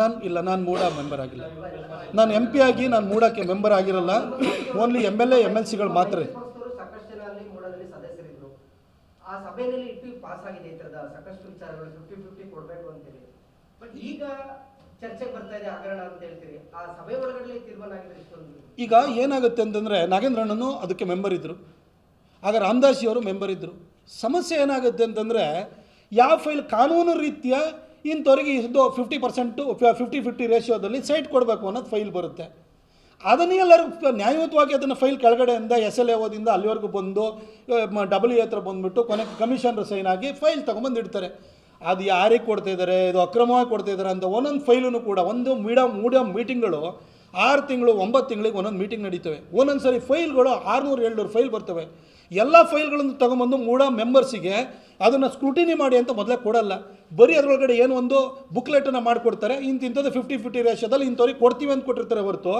ನಾನು ಇಲ್ಲ ನಾನು ಮೂಡ ಮೆಂಬರ್ ಆಗಿಲ್ಲ. ನಾನು ಎಂ ಪಿ ಆಗಿ ನಾನು ಮೂಡಕ್ಕೆ ಮೆಂಬರ್ ಆಗಿರಲ್ಲ. Only M L A M L ಸಿಗಳು ಮಾತ್ರ. ಈಗ ಏನಾಗುತ್ತೆ ಅಂತಂದರೆ ನಾಗೇಂದ್ರಣ್ಣನು ಅದಕ್ಕೆ ಮೆಂಬರ್ ಇದ್ದರು ಆಗ ರಾಮದಾಸಿಯವರು ಮೆಂಬರ್ ಇದ್ದರು ಸಮಸ್ಯೆ ಏನಾಗುತ್ತೆ ಅಂತಂದರೆ ಯಾವ ಫೈಲ್ ಕಾನೂನು ರೀತಿಯ ಇಂಥವ್ರಿಗೆ ಇದು ಫಿಫ್ಟಿ ಪರ್ಸೆಂಟು ಫಿಫ್ಟಿ ಫಿಫ್ಟಿ ರೇಷಿಯೋದಲ್ಲಿ ಸೈಟ್ ಕೊಡಬೇಕು ಅನ್ನೋದು ಫೈಲ್ ಬರುತ್ತೆ. ಅದನ್ನೇ ಎಲ್ಲರೂ ಪ- ನ್ಯಾಯಯುತವಾಗಿ ಅದನ್ನು ಫೈಲ್ ಕೆಳಗಡೆಯಿಂದ ಎಸ್ ಎಲ್ ಓದಿಂದ ಅಲ್ಲಿವರೆಗೂ ಬಂದು ಡಬ್ಲ್ಯೂ ಹತ್ರ ಬಂದುಬಿಟ್ಟು ಕೊನೆಗೆ ಕಮಿಷನರ್ ಸೈನ್ ಆಗಿ ಫೈಲ್ ತೊಗೊಂಬಂದು ಇಡ್ತಾರೆ. ಅದು ಯಾರಿಗೆ ಕೊಡ್ತಾ ಇದ್ದಾರೆ ಇದು ಅಕ್ರಮವಾಗಿ ಕೊಡ್ತಾ ಇದ್ದಾರೆ ಅಂತ ಒಂದೊಂದು ಫೈಲೂ ಕೂಡ, ಒಂದು ಮೀಡಿಯಮ್ ಮೀಡಿಯಮ್ ಮೀಟಿಂಗ್ಗಳು ಆರು ತಿಂಗಳು, ಒಂಬತ್ತು ತಿಂಗಳಿಗೆ ಒಂದೊಂದು ಮೀಟಿಂಗ್ ನಡೀತವೆ. ಒಂದೊಂದು ಸರಿ ಫೈಲ್ಗಳು ಆರುನೂರು, ಏಳ್ನೂರು ಫೈಲ್ ಬರ್ತವೆ. ಎಲ್ಲ ಫೈಲ್ಗಳನ್ನು ತೊಗೊಂಬಂದು ಮೂಡ ಮೆಂಬರ್ಸಿಗೆ ಅದನ್ನು ಸ್ಕ್ರೂಟಿನಿ ಮಾಡಿ ಅಂತ ಮೊದಲೇ ಕೊಡಲ್ಲ. ಬರೀ ಅದರೊಳಗಡೆ ಏನು ಒಂದು ಬುಕ್ಲೆಟನ್ನು ಮಾಡಿಕೊಡ್ತಾರೆ. ಇಂತಿಂಥದ್ದು ಫಿಫ್ಟಿ ಫಿಫ್ಟಿ ರೇಷದಲ್ಲಿ ಇಂಥವ್ರಿಗೆ ಕೊಡ್ತೀವಿ ಅಂತ ಕೊಟ್ಟಿರ್ತಾರೆ ಹೊರತು.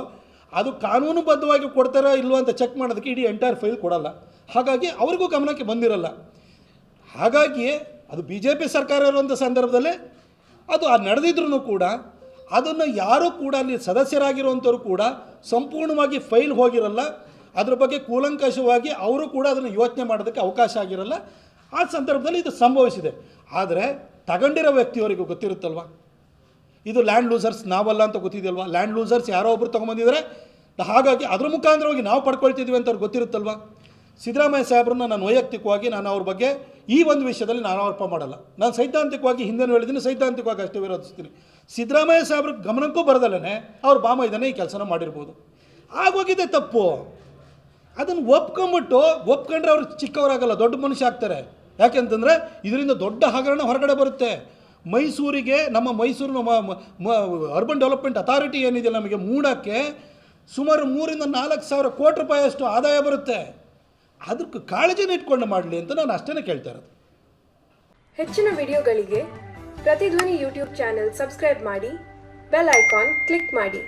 ಅದು ಕಾನೂನುಬದ್ಧವಾಗಿ ಕೊಡ್ತಾರೋ ಇಲ್ವಾ ಅಂತ ಚೆಕ್ ಮಾಡೋದಕ್ಕೆ ಇಡೀ ಎಂಟೈರ್ ಫೈಲ್ ಕೊಡಲ್ಲ. ಹಾಗಾಗಿ ಅವ್ರಿಗೂ ಗಮನಕ್ಕೆ ಬಂದಿರಲ್ಲ. ಹಾಗಾಗಿ ಅದು ಬಿ ಜೆ ಪಿ ಸರ್ಕಾರ ಇರುವಂಥ ಸಂದರ್ಭದಲ್ಲಿ ಅದು ಆ ನಡೆದಿದ್ರೂ ಕೂಡ ಅದನ್ನು ಯಾರೂ ಕೂಡ ಅಲ್ಲಿ ಸದಸ್ಯರಾಗಿರುವಂಥವ್ರು ಕೂಡ ಸಂಪೂರ್ಣವಾಗಿ ಫೈಲ್ ಹೋಗಿರಲ್ಲ. ಅದ್ರ ಬಗ್ಗೆ ಕೂಲಂಕಷವಾಗಿ ಅವರು ಕೂಡ ಅದನ್ನು ಯೋಚನೆ ಮಾಡೋದಕ್ಕೆ ಅವಕಾಶ ಆಗಿರಲ್ಲ. ಆ ಸಂದರ್ಭದಲ್ಲಿ ಇದು ಸಂಭವಿಸಿದೆ. ಆದರೆ ತಗೊಂಡಿರೋ ವ್ಯಕ್ತಿಯವರಿಗೂ ಗೊತ್ತಿರುತ್ತಲ್ವ? ಇದು ಲ್ಯಾಂಡ್ ಲೂಸರ್ಸ್ ನಾವಲ್ಲ ಅಂತ ಗೊತ್ತಿದೆಯಲ್ವ? ಲ್ಯಾಂಡ್ ಲೂಸರ್ಸ್ ಯಾರೋ ಒಬ್ರು ತೊಗೊಂಬಂದಿದ್ದಾರೆ ಹಾಗಾಗಿ ಅದ್ರ ಮುಖಾಂತರವಾಗಿ ನಾವು ಪಡ್ಕೊಳ್ತಿದ್ವಿ ಅಂತ ಅವ್ರಿಗೆ ಗೊತ್ತಿರುತ್ತಲ್ವ? ಸಿದ್ದರಾಮಯ್ಯ ಸಾಹೇಬ್ರನ್ನ ನಾನು ವೈಯಕ್ತಿಕವಾಗಿ ನಾನು ಅವ್ರ ಬಗ್ಗೆ ಈ ಒಂದು ವಿಷಯದಲ್ಲಿ ನಾನು ಆರೋಪ ಮಾಡಲ್ಲ. ನಾನು ಸೈದ್ಧಾಂತಿಕವಾಗಿ ಹಿಂದೆನೂ ಹೇಳಿದ್ದೀನಿ, ಸೈದ್ಧಾಂತಿಕವಾಗಿ ಅಷ್ಟೇ ವಿರೋಧಿಸ್ತೀನಿ. ಸಿದ್ದರಾಮಯ್ಯ ಸಾಹೇಬ್ರ ಗಮನಕ್ಕೂ ಬರದಲ್ಲೇ ಅವ್ರ ಬಾಮ ಇದನ್ನೇ ಈ ಕೆಲಸನ ಮಾಡಿರ್ಬೋದು. ಆಗೋಗಿದೆ ತಪ್ಪು. ಅದನ್ನು ಒಪ್ಕೊಂಬಿಟ್ಟು ಒಪ್ಕೊಂಡ್ರೆ ಅವ್ರು ಚಿಕ್ಕವರಾಗಲ್ಲ, ದೊಡ್ಡ ಮನುಷ್ಯ ಆಗ್ತಾರೆ. ಯಾಕೆಂತಂದರೆ ಇದರಿಂದ ದೊಡ್ಡ ಹಗರಣ ಹೊರಗಡೆ ಬರುತ್ತೆ. ಮೈಸೂರಿಗೆ, ನಮ್ಮ ಮೈಸೂರಿನ ಅರ್ಬನ್ ಡೆವಲಪ್ಮೆಂಟ್ ಅಥಾರಿಟಿ ಏನಿದೆ ನಮಗೆ ಮೂಡಕ್ಕೆ ಸುಮಾರು ಮೂರಿಂದ ನಾಲ್ಕು ಸಾವಿರ ಕೋಟಿ ರೂಪಾಯಿಯಷ್ಟು ಆದಾಯ ಬರುತ್ತೆ. ಅದಕ್ಕೆ ಕಾಳಜಿನ ಇಟ್ಕೊಂಡು ಮಾಡಲಿ ಅಂತ ನಾನು ಅಷ್ಟೇ ಕೇಳ್ತಾ ಇರೋದು. ಹೆಚ್ಚಿನ ವಿಡಿಯೋಗಳಿಗೆ ಪ್ರತಿಧ್ವನಿ ಯೂಟ್ಯೂಬ್ ಚಾನೆಲ್ ಸಬ್ಸ್ಕ್ರೈಬ್ ಮಾಡಿ, ಬೆಲ್ ಐಕಾನ್ ಕ್ಲಿಕ್ ಮಾಡಿ.